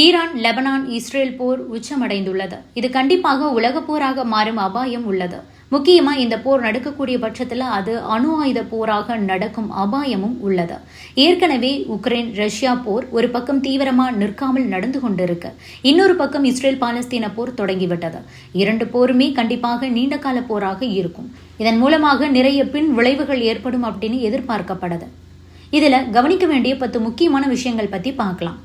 Iran Lebanon Israel போர் உச்சமடைந்துள்ளது. இது கண்டிப்பாக உலக போராக மாறும் அபாயம் உள்ளது. முக்கியமா இந்த போர் நடக்கக்கூடிய பட்சத்தில் அது அணு ஆயுத போராக நடக்கும் அபாயமும் உள்ளது. ஏற்கனவே உக்ரைன் ரஷ்யா போர் ஒரு பக்கம் தீவிரமா நிற்காமல் நடந்து கொண்டிருக்கு. இன்னொரு பக்கம் இஸ்ரேல் பாலஸ்தீன போர் தொடங்கிவிட்டது. இரண்டு போருமே கண்டிப்பாக நீண்ட கால போராக இருக்கும். இதன் மூலமாக நிறைய பின் விளைவுகள் ஏற்படும் அப்படின்னு எதிர்பார்க்கப்படுது இதுல கவனிக்க வேண்டிய பத்து முக்கியமான விஷயங்கள் பத்தி பார்க்கலாம்.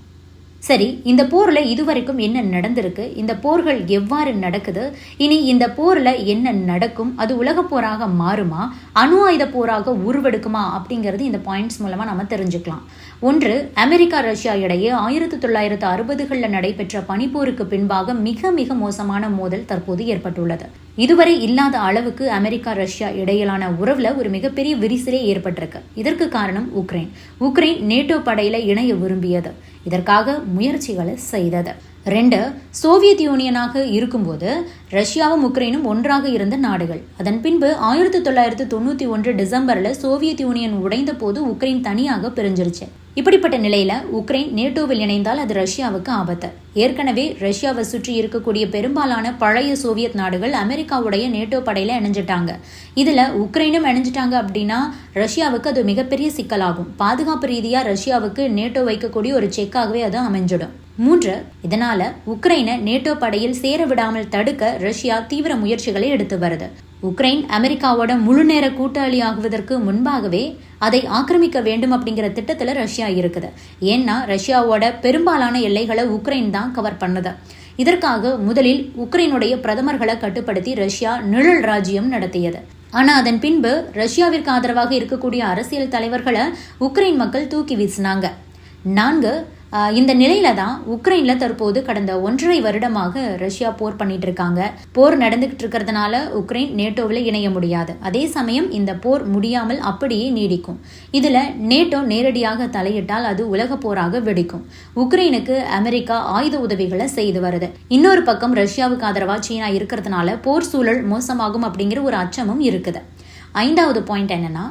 சரி இந்த போரில் இதுவரைக்கும் என்ன நடந்திருக்கு? இந்த போர்கள் எவ்வாறு நடக்குது? இனி இந்த போரில் என்ன நடக்கும்? அது உலக போராக மாறுமா? அணு ஆயுத போராக உருவெடுக்குமா? அப்படிங்கிறது இந்த பாயிண்ட்ஸ் மூலமாக நம்ம தெரிஞ்சுக்கலாம். ஒன்று அமெரிக்கா ரஷ்யா இடையே ஆயிரத்தி தொள்ளாயிரத்து அறுபதுகளில் நடைபெற்ற பனிப்போருக்கு பின்பாக மிக மிக மோசமான மோதல் தற்போது ஏற்பட்டுள்ளது. இதுவரை இல்லாத அளவுக்கு அமெரிக்கா ரஷ்யா இடையிலான உறவுல ஒரு மிகப்பெரிய விரிசலே ஏற்பட்டிருக்கு. இதற்கு காரணம் உக்ரைன். உக்ரைன் நேட்டோ படையில இணைய விரும்பியது. இதற்காக முயற்சிகளை செய்தது. ரெண்டு சோவியத் யூனியனாக இருக்கும்போது ரஷ்யாவும் உக்ரைனும் ஒன்றாக இருந்த நாடுகள். அதன் பின்பு ஆயிரத்தி தொள்ளாயிரத்தி தொண்ணூத்தி ஒன்று டிசம்பர்ல சோவியத் யூனியன் உடைந்த போது உக்ரைன் தனியாக பிரிஞ்சிருச்சு. இப்படிப்பட்ட நிலையில உக்ரைன் நேட்டோவில் இணைந்தால் அது ரஷ்யாவுக்கு ஆபத்து. ஏற்கனவே ரஷ்யாவை சுற்றி இருக்கக்கூடிய பெரும்பாலான பழைய சோவியத் நாடுகள் அமெரிக்காவுடைய நேட்டோ படையில இணைஞ்சிட்டாங்க. இதுல உக்ரைனும் இணைஞ்சிட்டாங்க அப்படின்னா ரஷ்யாவுக்கு அது மிகப்பெரிய சிக்கலாகும். பாதுகாப்பு ரீதியா ரஷ்யாவுக்கு நேட்டோ வைக்கக்கூடிய ஒரு செக்காகவே அது அமைஞ்சிடும். மூன்று இதனால உக்ரைனை நேட்டோ படையில் சேர விடாமல் தடுக்க ரஷ்யா தீவிர முயற்சிகளை எடுத்து வருது. உக்ரைன் அமெரிக்காவோட முழு நேர கூட்டாளி ஆகுவதற்கு முன்பாகவே அதை ஆக்கிரமிக்க வேண்டும் அப்படிங்கிற திட்டத்தில் ரஷ்யா இருக்குது. ஏன்னா ரஷ்யாவோட பெரும்பாலான எல்லைகளை உக்ரைன் தான் கவர் பண்ணுது. இதற்காக முதலில் உக்ரைனுடைய பிரதமர்களை கட்டுப்படுத்தி ரஷ்யா நிழல் ராஜ்யம் நடத்தியது. ஆனா அதன் பின்பு ரஷ்யாவிற்கு ஆதரவாக இருக்கக்கூடிய அரசியல் தலைவர்களை உக்ரைன் மக்கள் தூக்கி வீசினாங்க. நான்கு இந்த நிலையில தான் உக்ரைன்ல தற்போது கடந்த ஒன்றரை வருடமாக ரஷ்யா போர் பண்ணிட்டு இருக்காங்க. போர் நடந்துகிட்டு இருக்கிறதுனால உக்ரைன் நேட்டோவில் இணைய முடியாது. அதே சமயம் இந்த போர் முடியாமல் அப்படியே நீடிக்கும். இதுல நேட்டோ நேரடியாக தலையிட்டால் அது உலக போராக வெடிக்கும். உக்ரைனுக்கு அமெரிக்கா ஆயுத உதவிகளை செய்து வருது. இன்னொரு பக்கம் ரஷ்யாவுக்கு ஆதரவா சீனா இருக்கிறதுனால போர் சூழல் மோசமாகும் அப்படிங்கிற ஒரு அச்சமும் இருக்குது. ஐந்தாவது பாயிண்ட் என்னன்னா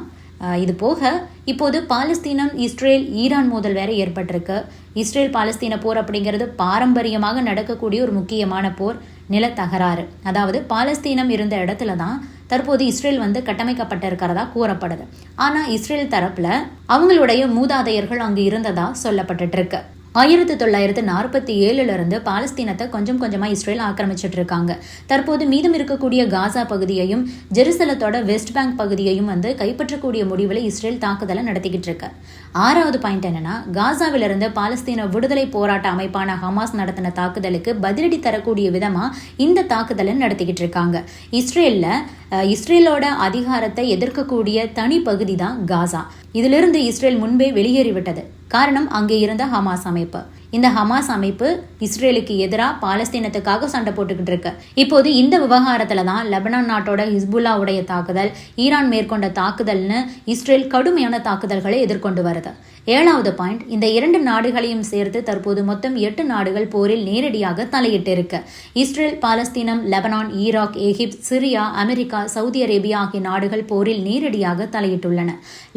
இது போக இப்போது பாலஸ்தீனம் இஸ்ரேல் ஈரான் மோதல் வேற ஏற்பட்டிருக்கு. இஸ்ரேல் பாலஸ்தீன போர் அப்படிங்கிறது பாரம்பரியமாக நடக்கக்கூடிய ஒரு முக்கியமான போர் நிலத்தகராறு. அதாவது பாலஸ்தீனம் இருந்த இடத்துல தான் தற்போது இஸ்ரேல் வந்து கட்டமைக்கப்பட்டிருக்கிறதா கூறப்படுது. ஆனால் இஸ்ரேல் தரப்பில் அவங்களுடைய மூதாதையர்கள் அங்கு இருந்ததா சொல்லப்பட்டு இருக்கு. ஆயிரத்தி தொள்ளாயிரத்து நாற்பத்தி ஏழுலேருந்து பாலஸ்தீனத்தை கொஞ்சம் கொஞ்சமாக இஸ்ரேல் ஆக்கிரமிச்சிட்டு இருக்காங்க தற்போது மீதம் இருக்கக்கூடிய காசா பகுதியையும் ஜெருசலத்தோட வெஸ்ட் பேங்க் பகுதியையும் வந்து கைப்பற்றக்கூடிய முடிவில் இஸ்ரேல் தாக்குதலை நடத்திக்கிட்டு இருக்கு ஆறாவது பாயிண்ட் என்னன்னா காசாவிலிருந்து பாலஸ்தீன விடுதலை போராட்ட அமைப்பான ஹமாஸ் நடத்தின தாக்குதலுக்கு பதிலடி தரக்கூடிய விதமாக இந்த தாக்குதலை நடத்திக்கிட்டு இருக்காங்க இஸ்ரேலில் இஸ்ரேலோட அதிகாரத்தை எதிர்க்கக்கூடிய தனி பகுதி தான் காசா. இதிலிருந்து இஸ்ரேல் முன்பே வெளியேறிவிட்டது. காரணம் அங்கே இருந்த ஹமாஸ் அமைப்பு. இந்த ஹமாஸ் அமைப்பு இஸ்ரேலுக்கு எதிராக பாலஸ்தீனத்துக்காக சண்டை போட்டுக்கிட்டு இருக்கு. இப்போது இந்த விவகாரத்தில் தான் லெபனான் நாட்டோட ஹிஸ்புல்லாவுடைய தாக்குதல் ஈரான் மேற்கொண்ட தாக்குதல்னு இஸ்ரேல் கடுமையான தாக்குதல்களை எதிர்கொண்டு வருது. ஏழாவது பாயிண்ட் இந்த இரண்டு நாடுகளையும் சேர்த்து தற்போது மொத்தம் எட்டு நாடுகள் போரில் நேரடியாக தலையிட்டு இருக்கு. இஸ்ரேல் பாலஸ்தீனம் Lebanon Iraq Egypt Syria America Saudi Arabia ஆகிய நாடுகள் போரில் நேரடியாக தலையிட்டுள்ளன.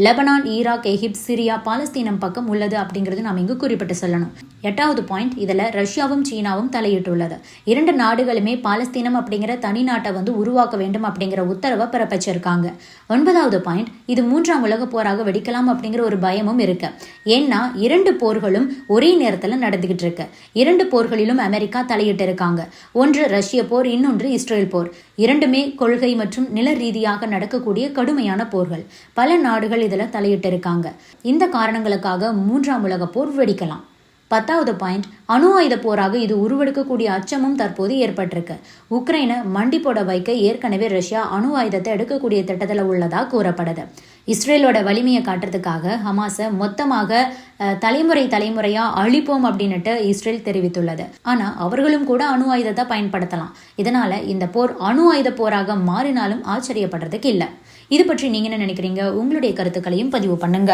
லெபனான் ஈராக் எகிப்த் சிரியா பாலஸ்தீனம் பக்கம் உள்ளது அப்படிங்கிறது நாம் இங்கு குறிப்பிட்டு சொல்லணும். எட்டாவது பாயிண்ட் இதில் ரஷ்யாவும் சீனாவும் தலையிட்டுள்ளது. இரண்டு நாடுகளுமே பாலஸ்தீனம் அப்படிங்கிற தனி நாட்டை வந்து உருவாக்க வேண்டும் அப்படிங்கிற உத்தரவை பிறப்பிச்சிருக்காங்க. ஒன்பதாவது பாயிண்ட் இது மூன்றாம் உலக போராக வெடிக்கலாம் அப்படிங்கிற ஒரு பயமும் இருக்கு. ஏன்னா இரண்டு போர்களும் ஒரே நேரத்தில் நடந்துகிட்டு இருக்கு. இரண்டு போர்களிலும் அமெரிக்கா தலையிட்டு இருக்காங்க. ஒன்று ரஷ்ய போர் இன்னொன்று இஸ்ரேல் போர். இரண்டுமே கொள்கை மற்றும் நில ரீதியாக நடக்கக்கூடிய கடுமையான போர்கள். பல நாடுகள் இதில் தலையிட்டு இருக்காங்க. இந்த காரணங்களுக்காக மூன்றாம் உலக போர் வெடிக்கலாம். பத்தாவது பாயிண்ட் அணு ஆயுத போராக இது உருவெடுக்கக்கூடிய அச்சமும் தற்போது ஏற்பட்டிருக்கு. உக்ரைனை மண்டி போட வைக்க ஏற்கனவே ரஷ்யா அணு ஆயுதத்தை எடுக்கக்கூடிய திட்டத்தில் உள்ளதாக கூறப்படுது. இஸ்ரேலோட வலிமையை காட்டுறதுக்காக ஹமாஸை மொத்தமாக தலைமுறை தலைமுறையா அழிப்போம் அப்படின்னுட்டு இஸ்ரேல் தெரிவித்துள்ளது. ஆனா அவர்களும் கூட அணு ஆயுதத்தை பயன்படுத்தலாம். இதனால இந்த போர் அணு ஆயுத போராக மாறினாலும் ஆச்சரியப்படுறதுக்கு இல்லை. இது பற்றி நீங்க என்ன நினைக்கிறீங்க? உங்களுடைய கருத்துக்களையும் பதிவு பண்ணுங்க.